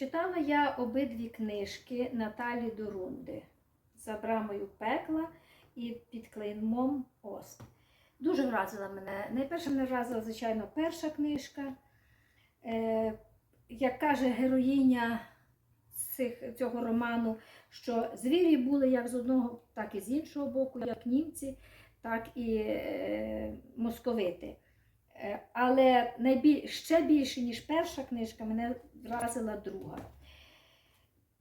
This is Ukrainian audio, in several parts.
Читала я обидві книжки Наталі Дорунди за брамою пекла і під клеймом Ост. Дуже вразила мене. Найперше мене вразила, звичайно, перша книжка. Е, як каже героїня цих, цього роману, що звірі були як з одного, так і з іншого боку, як німці, так і е, московити. Е, Але найбіль... ще більше, ніж перша книжка, мене вразила друга.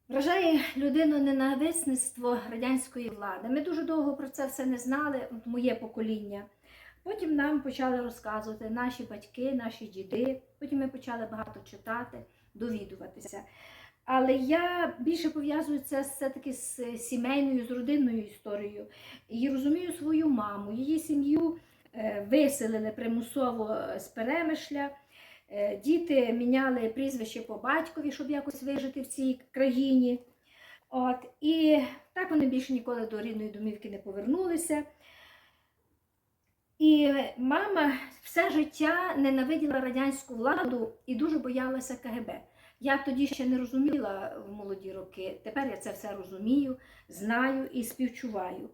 Вражає людину ненависництво радянської влади. Ми дуже довго про це все не знали, моє покоління. Потім нам почали розказувати наші батьки, наші діди. Потім ми почали багато читати, довідуватися. Але я більше пов'язую це все-таки з сімейною, з родинною історією. І розумію свою маму, її сім'ю виселили примусово з перемишля. Е, Діти міняли прізвище по батькові, щоб якось вижити в цій країні. От, і так вони більше ніколи до рідної домівки не повернулися. І мама все життя ненавиділа радянську владу і дуже боялася КГБ. Я тоді ще не розуміла в молоді роки. Тепер я це все розумію, знаю і співчуваю.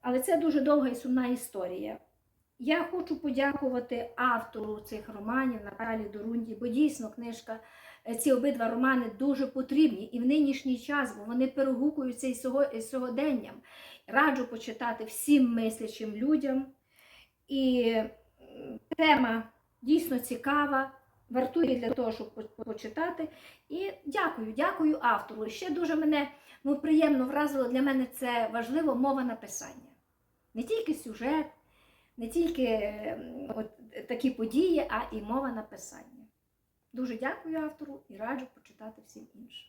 Але це дуже довга і сумна історія. Я хочу подякувати автору цих романів Наталі Дорунді, бо дійсно книжка, е, ці обидва романи дуже потрібні і в нинішній час, бо вони перегукуються із сьогоденням. Раджу почитати всім мислячим людям. І тема дійсно цікава, вартує для того, щоб почитати. І дякую, дякую автору. Ще дуже мене ну, приємно вразило для мене це важливо мова написання. Не тільки сюжет, не тільки ем, от, такі події, а і мова написання. Дуже дякую автору і раджу почитати всім іншим.